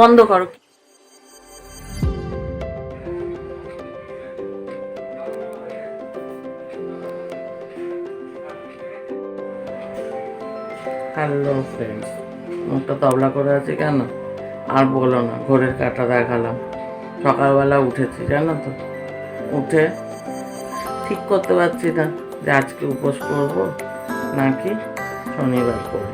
বন্ধ করো। Hello friends মুখটা তবলা করে আছে কেন? আর বলো না, ঘোরের কাটা দেখালাম। সকালবেলা উঠেছি, জানো তো? উঠে ঠিক করতে পারছি না যে আজকে উপোস করব নাকি শনিবার করব।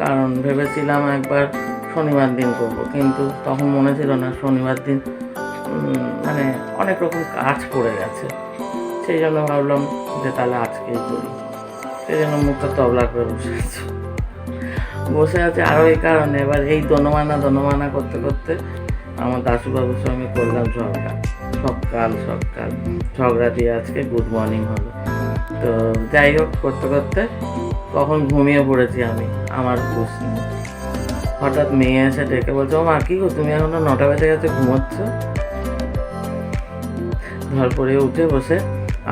কারণ ভেবেছিলাম একবার শনিবার দিন করব। কিন্তু তখন মনে ছিল না শনিবার দিন মানে অনেক রকম কাজ পড়ে গেছে। সেই জন্য ভাবলাম যে তাহলে আজকেই করি। সেই জন্য মুখটা তবলা করে বসে আছে। বসে আছে আরও এই কারণে। এবার এই দনমানা দনমানা করতে করতে আমার দাশুবাবুর সঙ্গে করলাম ঝগড়া। সকাল সকাল ঝগড়া দিয়ে আজকে গুড মর্নিং হলো। তো যাই হোক, করতে করতে কখন ঘুমিয়ে পড়েছি আমি। আমার বুঝ নেই। হঠাৎ মেয়ে এসে ডেকে বলছে, ও মা, কি গো, তুমি এখনও নটা বেজে গেছে, ঘুমোচ্ছ? ধর পরে উঠে বসে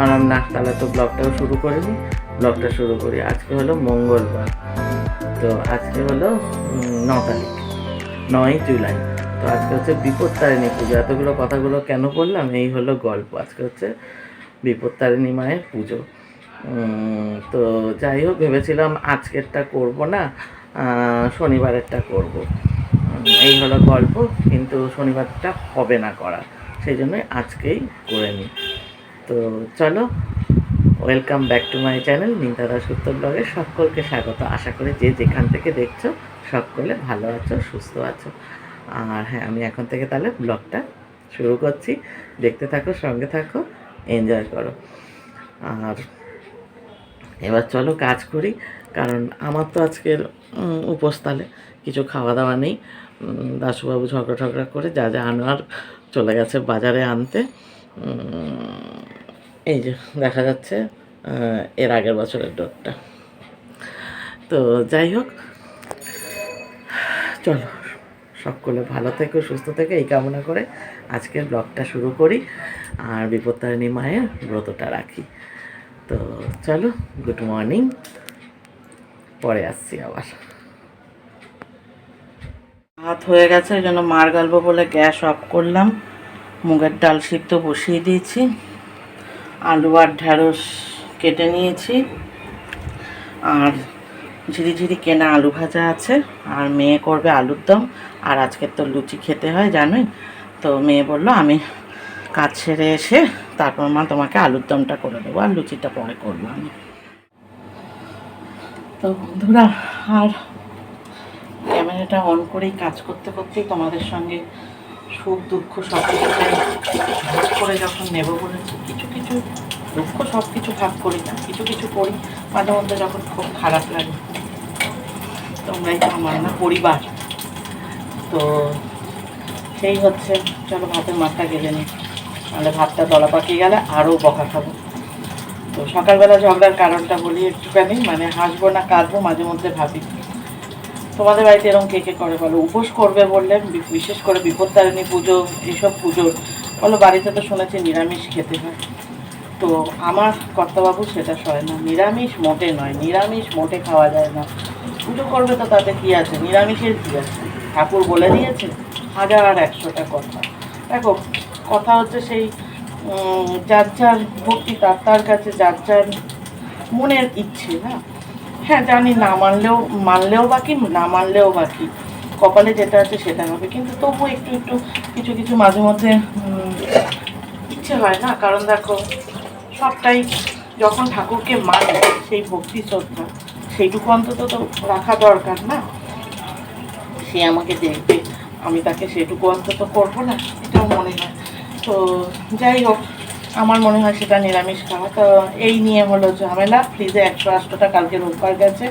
আমার না, তাহলে তো ব্লগটাও শুরু করিনি, ব্লগটা শুরু করি, আজকে হলো মঙ্গলবার। তো আজকে হলো ন তারিখ, নয় জুলাই। তো আজকে হচ্ছে বিপত্তারিণী পুজো। এতগুলো কথাগুলো কেন বললাম? এই হলো গল্প। আজকে হচ্ছে বিপত্তারিণী মায়ের পুজো। তো যাই হোক, ভেবেছিলাম আজকেরটা করব না শনিবারেরটা করব। এই হলো গল্প, কিন্তু শনিবারটা হবে না করা সেই জন্যই আজকেই করে নিই। তো চলো welcome back to my channel Nita Dasgupta ব্লগে সকলকে স্বাগত। আশা করি যে যেখান থেকে দেখছ, সকলে ভালো আছো, সুস্থ আছো। আর হ্যাঁ আমি এখন থেকে তাহলে ব্লগটা শুরু করছি। দেখতে থাকো, সঙ্গে থাকো এনজয় করো। আর এবার চলো কাজ করি। কারণ আমার তো আজকের উপোস কিছু খাওয়া দাওয়া নেই। উম, দাশুবাবু ঝগড়া ঝগড়া করে যা যা আনার চলে গেছে বাজারে আনতে। এই যে দেখা যাচ্ছে এর আগের বছরের ডোরটা। তো যাই হোক চলো সকলে ভালো থেকো সুস্থ থেকো এই কামনা করে আজকের ব্লগটা শুরু করি। আর বিপত্তারিণী মায়ের ব্রতটা রাখি। তো চলো গুড মর্নিং। পরে আসছি আবার। ভাত হয়ে গেছে ওই জন্য মার গালবো বলে গ্যাস অফ করলাম। মুগের ডাল সিদ্ধ বসিয়ে দিয়েছি। আলু আর ঢ্যাঁড়স কেটে নিয়েছি। আর ঝিরি ঝিরি কেনা আলু ভাজা আছে, আর মেয়ে করবে আলুর দম। আর আজকে তো লুচি খেতে হয়, জানোই? তো মেয়ে বলল, আমি কাজ সেরে এসে তারপর মা তোমাকে আলুর দমটা করে দেবো, আর লুচিটা পরে করব আমি। তো বন্ধুরা, আর ক্যামেরাটা অন করেই কাজ করতে করতেই তোমাদের সঙ্গে সুখ, দুঃখ সব কিছু করে যখন নেব বলে কিছু কিছু দুঃখ সব কিছু ভাগ করি না, কিছু কিছু করি, মাঝে মধ্যে যখন খুব খারাপ লাগে। তোমরাই তো আমার না, পরিবার। তো সেই হচ্ছে, চলো ভাতের মাথা গেলে নি, নাহলে ভাতটা দলা পাকিয়ে গেলে আরও বকা খাব। তো সকালবেলা ঝগড়ার কারণটা বলি একটুখানি মানে হাসবো না, কাঁদবো, মাঝে মধ্যে ভাবি। তোমাদের বাড়িতে এরকম কে কে করে বলো? উপোস করবে বললে বিশেষ করে বিপত্তারিণী পুজো, এইসব পুজোর, বলো বাড়িতে তো শুনেছি নিরামিষ খেতে হয়। তো আমার কর্তাবাবু সেটা সয় না। নিরামিষ মোটে নয়, নিরামিষ মোটে খাওয়া যায় না। পুজো করবে তো তাতে কী আছে? নিরামিষের কী আছে? ঠাকুর বলে দিয়েছে, হাজার আর একশোটা কথা। দেখো, কথা হচ্ছে সেই যার যার ভক্তি তার তার কাছে, যার যার মনের ইচ্ছে, না? হ্যাঁ জানি না মানলেও মানলেও বাকি, না মানলেও বাকি। কপালে যেটা আছে সেটা হবে। কিন্তু তবুও একটু একটু, কিছু কিছু মাঝে মধ্যে ইচ্ছে হয়, না? কারণ দেখো, সবটাই যখন ঠাকুরকে মানে সেই ভক্তি শ্রদ্ধা, সেইটুকু অন্তত তো রাখা দরকার, না? সে আমাকে দেখবে, আমি তাকে সেটুকু অন্তত করব, না? এটাও মনে হয়। তো যাই হোক, আমার মনে হয় সেটা নিরামিষ খাওয়া। তো এই নিয়ে হলো ঝামেলা। ফ্রিজে একশো আটটা কালকে রোববার গেছে।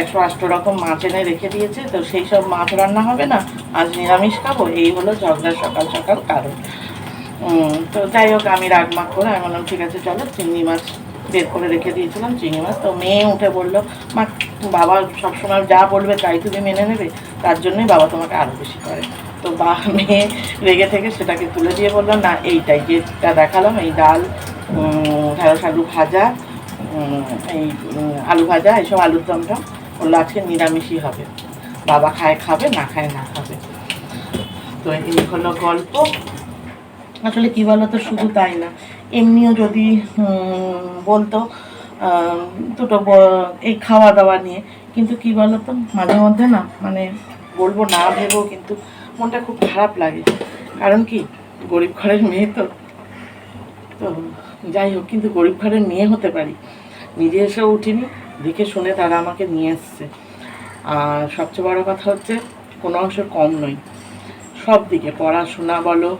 একশো আটশো রকম মাছ এনে রেখে দিয়েছে। তো সেই সব মাছ রান্না হবে না। আজ নিরামিষ খাব। এই হলো ঝগড়া সকাল সকাল কারণ। তো যাই হোক, আমি রাগ মাগ করে আমি বললাম, ঠিক আছে, চলো চিংড়ি মাছ বের করে রেখে দিয়েছিলাম, চিংড়ি মাছ। তো মেয়ে উঠে বলল, মা, বাবা সবসময় যা বলবে তাই তুমি মেনে নেবে। তার জন্যই বাবা তোমাকে আরও বেশি করে। তো বা মেয়ে রেগে থেকে সেটাকে তুলে দিয়ে বললাম, না, এইটাই যেটা দেখালাম, এই ডাল ঢেঁড়স, আলু ভাজা এই আলু ভাজা, এইসব আলুর দমটা বলল, আজকে নিরামিষই হবে। বাবা খায় খাবে, না খায় না খাবে। তো এই হলো গল্প। আসলে কি তো শুধু তাই না, এমনিও যদি বলতো দুটো এই খাওয়া দাওয়া নিয়ে, কিন্তু কি বলতো, মাঝে মধ্যে না মানে বলব না ভেবেও কিন্তু মনটা খুব খারাপ লাগে। কারণ কি? গরিব ঘরের মেয়ে তো। তো যাই হোক, কিন্তু গরিব ঘরের মেয়ে হতে পারি। নিজে এসেও উঠিনি, দেখে শুনে তারা আমাকে নিয়ে এসছে। আর সবচেয়ে বড় কথা হচ্ছে, কোনো অংশ কম নই। সব দিকে, পড়াশোনা বলো,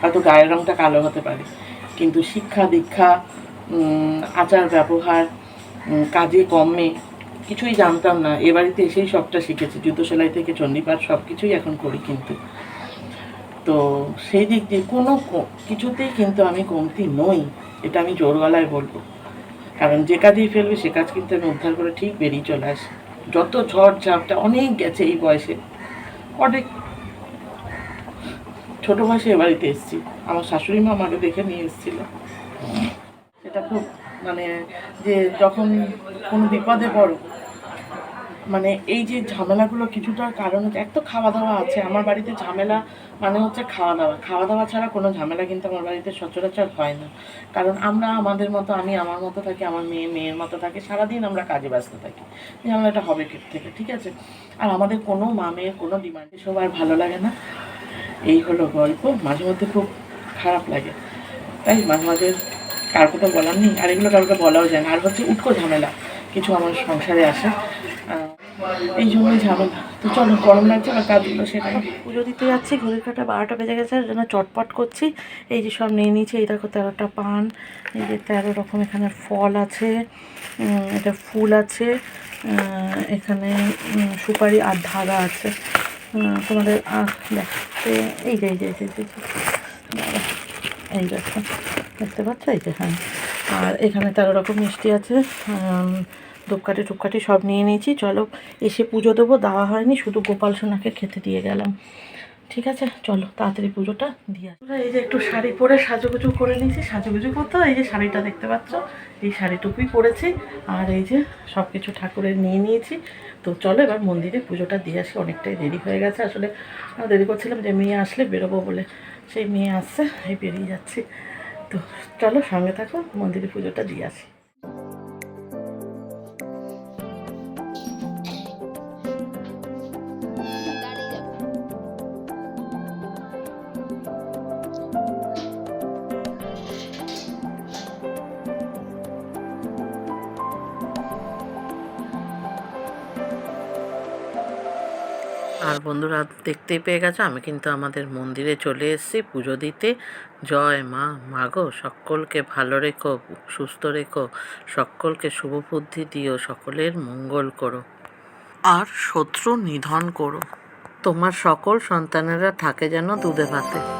হয়তো গায়ের রঙটা কালো হতে পারে। কিন্তু শিক্ষা দীক্ষা আচার ব্যবহার কাজে কমে কিছুই জানতাম না। এ বাড়িতে এসেই সবটা শিখেছি। জুতো সেলাই থেকে চণ্ডীপাঠ সব কিছুই এখন করি কিন্তু। তো সেই দিক দিয়ে কোনো কিছুতেই কিন্তু আমি কমতি নই, এটা আমি জোর গলায় বলব। কারণ যে কাজেই ফেলবে, সে কাজ কিন্তু আমি উদ্ধার করে ঠিক বেরিয়ে চলে আসি। যত ঝড় ঝাপটা, অনেক গেছে এই বয়সে। অনেক। ছোট বয়সে এ বাড়িতে এসেছি। আমার শাশুড়ি মা আমাকে দেখে নিয়ে এসেছিল। এটা খুব মানে যে যখন কোনো বিপদে পড়ো মানে এই যে ঝামেলাগুলো কিছুটার কারণ হচ্ছে, এক তো খাওয়া দাওয়া আছে, আমার বাড়িতে ঝামেলা মানে হচ্ছে খাওয়া দাওয়া খাওয়া দাওয়া ছাড়া কোনো ঝামেলা কিন্তু আমার বাড়িতে সচরাচর হয় না। কারণ আমরা আমাদের মতো, আমি আমার মতো থাকি, আমার মেয়ে মেয়ের মতো থাকে, সারাদিন আমরা কাজে ব্যস্ত থাকি। ঝামেলাটা হবে কে থেকে, ঠিক আছে? আর আমাদের কোনো মা মেয়ের কোনো ডিমান্ড এসব আর ভালো লাগে না। এই হলো গল্প, মাঝে মধ্যে খুব খারাপ লাগে। তাই মাঝে মাঝে কার কথা বলার নেই, আর এগুলো কাউকে বলাও যায় না। আর হচ্ছে উটকো ঝামেলা, কিছু আমার সংসারে আসে। এই জন্যই ঝামেলা। তো চলো গরম লাগছে আর কাজগুলো সেটাই পুজো দিতে যাচ্ছি ঘড়ির কাটা বারোটা বেজে গেছে ওই জন্য চটপট করছি। এই যে সব নিয়ে নিয়েছি এই দেখো তেরোটা পান এই যে তেরো রকম এখানে ফল আছে এটা ফুল আছে এখানে সুপারি আর ধারা আছে। তোমাদের দেখতে এই যে এই যে এই যে, এই দেখো দেখতে পাচ্ছ? এই যে হ্যাঁ। আর এখানে তেরো রকম মিষ্টি আছে ধূপকাঠি টুপকাঠি সব নিয়ে নিয়েছি। চলো এসে পুজো দেবো, দেওয়া হয়নি, শুধু গোপাল সোনাকে খেতে দিয়ে গেলাম। ঠিক আছে, চলো তাড়াতাড়ি পুজোটা দিয়ে। এই যে একটু শাড়ি পরে সাজুগুজু করে নিয়েছি। সাজুগুজু করতে এই যে শাড়িটা দেখতে পাচ্ছ, এই শাড়িটুকুই পরেছি। আর এই যে সব কিছু ঠাকুরের নিয়ে নিয়েছি। তো চলো এবার মন্দিরে পুজোটা দিয়ে আসি, অনেকটাই দেরি হয়ে গেছে। আসলে দেরি করছিলাম যে মেয়ে আসলে বেরোবো বলে। সেই মেয়ে আসছে, এই বেরিয়ে যাচ্ছি। তো চলো সঙ্গে থাকো, মন্দিরে পুজোটা দিয়ে আসি। আর বন্ধুরা দেখতেই পেয়ে গেছো, আমি কিন্তু আমাদের মন্দিরে চলে এসেছি পুজো দিতে। জয় মা মাগো সকলকে ভালো রেখো, সুস্থ রেখো, সকলকে শুভ বুদ্ধি দিও, সকলের মঙ্গল করো। আর শত্রু নিধন করো। তোমার সকল সন্তানেরা থাকে যেন দুধে ভাতে।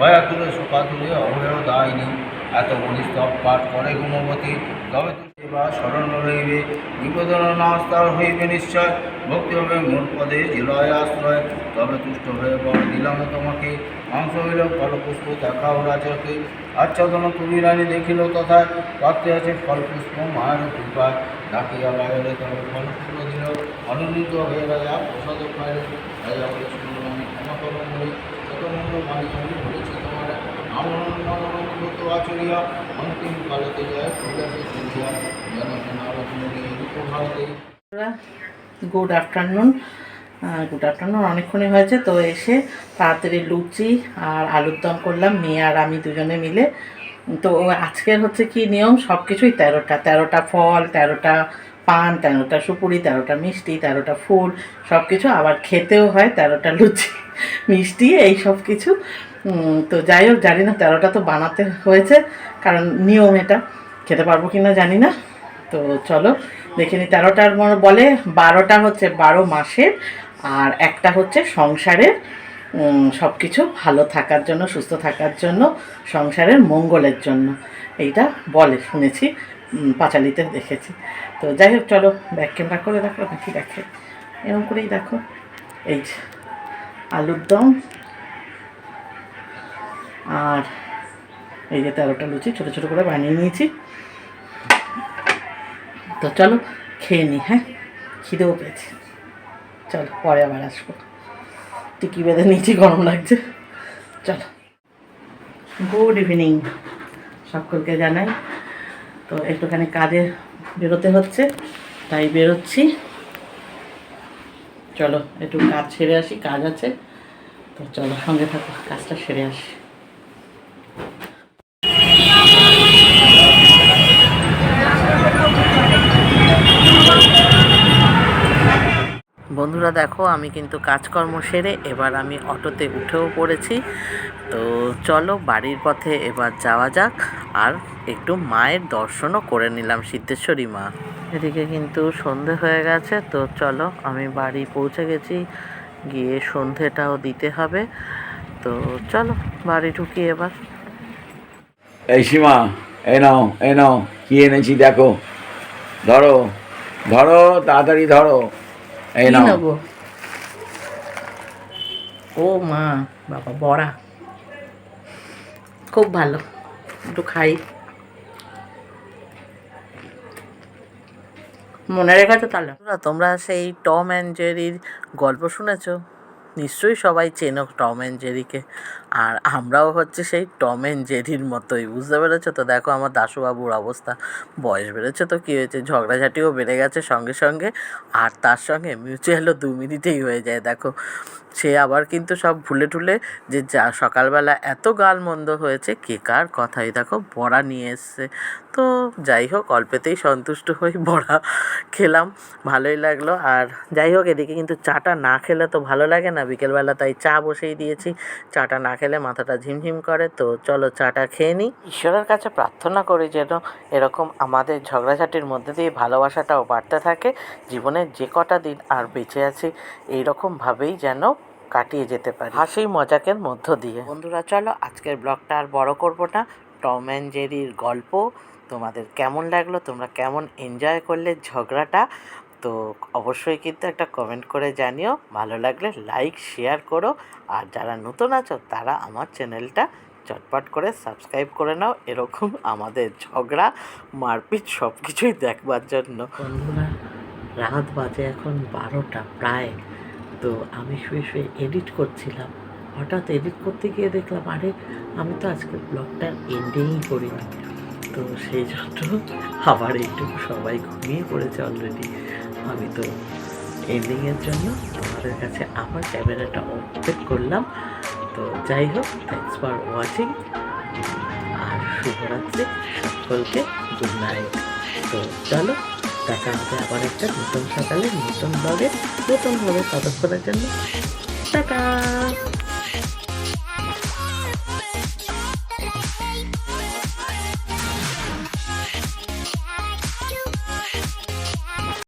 ভয়াতুরে সুখাতুরে অভয় দায়িনী। এত বলি স্তব পাঠ করে গুণবতী, তবে সেবা স্মরণ রইবে বিপদন নাস্তার হইবে নিশ্চয়। ভক্তি হবে মূল পদে, জেলায় আশ্রয়। তবে তুষ্ট হয়ে বর দিলাম তোমাকে। অংশ হইল ফলপুষ্প, দেখাও রাজাকে। আচ্ছাদন তুমি রানী দেখিল তথা পাত্রে আছে ফলপুষ্প, মায়ের কৃপায়। ডাকিয়া বাইরে তবে ফলপুষ্প দিল। অনুন্নীত হয়ে রাজা প্রসাদ পাইল রাজা বলে শুনল আমি ক্ষমা করো গুড আফটারনুন গুড আফটারনুন অনেকক্ষণই হয়েছে, তো এসে তাড়াতাড়ি লুচি আর আলুর দম করলাম, মেয়ে আর আমি দুজনে মিলে। তো আজকের হচ্ছে কি নিয়ম? সব কিছুই তেরোটা। তেরোটা ফল, তেরোটা পান, তেরোটা সুপুরি, তেরোটা মিষ্টি, তেরোটা ফুল সব কিছু আবার খেতেও হয় তেরোটা লুচি, মিষ্টি, এই সব কিছু তো যাই হোক, জানি না, তেরোটা তো বানাতে হয়েছে, কারণ নিয়ম এটা। খেতে পারব কি না জানি না। তো চলো, দেখে নি তেরোটার মনে বলে বারোটা হচ্ছে বারো মাসের, আর একটা হচ্ছে সংসারের। সব কিছু ভালো থাকার জন্য, সুস্থ থাকার জন্য, সংসারের মঙ্গলের জন্য। এইটা বলে, শুনেছি। পাঁচালিতে দেখেছি। তো যাই হোক, চলো ব্যাক ক্যামেরা করে দেখো নাকি দেখে। এরকম করেই দেখো। এই আলুর দম। আর এই যে তেরোটা লুচি, ছোটো ছোটো করে বানিয়ে নিয়েছি। তো চলো খেয়ে নিই হ্যাঁ? খিদেও পেয়েছি। চলো, পরে আবার আসব। টিকি বেঁধে নিয়েছি, গরম লাগছে। চলো। গুড ইভিনিং সকলকে জানাই তো একটুখানি কাজে বেরোতে হচ্ছে, তাই বেরোচ্ছি। চলো, একটু কাজ সেরে আসি, কাজ আছে। তো চলো, সঙ্গে থাকো, কাজটা সেরে আসি। বন্ধুরা দেখো, আমি কিন্তু কাজকর্ম সেরে এবার আমি অটোতে উঠেও পড়েছি। তো চলো বাড়ির পথে এবার যাওয়া যাক। আর একটু মায়ের দর্শনও করে নিলাম সিদ্ধেশ্বরী মা। এদিকে কিন্তু সন্ধে হয়ে গেছে, তো চলো আমি বাড়ি পৌঁছে গেছি। গিয়ে সন্ধেটাও দিতে হবে। তো চলো বাড়ি ঢুকি এবার। এই সীমা এ নাও এ নাও, কি এনেছি দেখো। ধরো ধরো, তাড়াতাড়ি ধরো। এই নাও ও মা বাবা বড়া খুব ভালো একটু খাই মনে রেখেছো তাহলে তোমরা সেই টম অ্যান্ড জেরির গল্প শুনেছো নিশ্চয়ই সবাই চেনো টম অ্যান্ড জেরিকে আর আমরাও হচ্ছে সেই টম অ্যান্ড জেরির মতোই, বুঝতে পেরেছ? তো দেখো আমার দাশুবাবুর অবস্থা। বয়স বেড়েছে তো, কী হয়েছে? ঝগড়াঝাটিও বেড়ে গেছে সঙ্গে সঙ্গে, আর তার সঙ্গে মিউচুয়ালও দু মিনিটেই হয়ে যায়, দেখো। সে আবার কিন্তু সব ভুলে টুলে যে যা সকালবেলা এত গাল মন্দ হয়েছে, কে কার কথাই দেখো বড়া নিয়ে এসছে। তো যাই হোক, অল্পেতেই সন্তুষ্ট হই বড়া খেলাম, ভালোই লাগল। আর যাই হোক, এদিকে কিন্তু চাটা না খেলে তো ভালো লাগে না। বিকেলবেলা তাই চা বসেই দিয়েছি, চাটা না খেলে মাথাটা ঝিমঝিম করে, তো চলো চাটা খেয়ে নিই। ঈশ্বরের কাছে প্রার্থনা করি যেন এরকম আমাদের ঝগড়াঝাটির মধ্যে দিয়ে ভালোবাসাটাও বাড়তে থাকে, জীবনের যে কটা দিন আর বেঁচে আছি এইরকমভাবেই যেন কাটিয়ে যেতে পারি। হাসি মজাকের মধ্য দিয়ে। বন্ধুরা, চলো আজকের ব্লগটা আর বড় করব না। টম অ্যান্ড জেরির গল্প, তোমাদের কেমন লাগল, তোমরা কেমন এনজয় করলে ঝগড়াটা? তো অবশ্যই কিন্তু একটা কমেন্ট করে জানিও। ভালো লাগলে লাইক শেয়ার করো। আর যারা নতুন আছো, তারা আমার চ্যানেলটা চটপট করে সাবস্ক্রাইব করে নাও। এরকম আমাদের ঝগড়া, মারপিট সব কিছুই দেখবার জন্য। বন্ধুরা, রাত বাজে এখন বারোটা প্রায়। তো আমি শুয়ে শুয়ে এডিট করছিলাম। হঠাৎ এডিট করতে গিয়ে দেখলাম, আরে, আমি তো আজকে ব্লগটা এন্ডিংই করিনি। তো সেই জন্য আবার এইটুকু সবাই ঘুমিয়ে পড়েছে অলরেডি আমি তো এন্ডিংয়ের জন্য তোমাদের কাছে আবার ক্যামেরাটা ওপেন করলাম। তো যাই হোক থ্যাংকস ফর ওয়াচিং আর শুভরাত্রি সকলকে গুড নাইট তো চলো, দেখা হবে আবার একটা নতুন সকালে, নতুন ব্লগে নতুনভাবে ততক্ষণের জন্য। টাটা!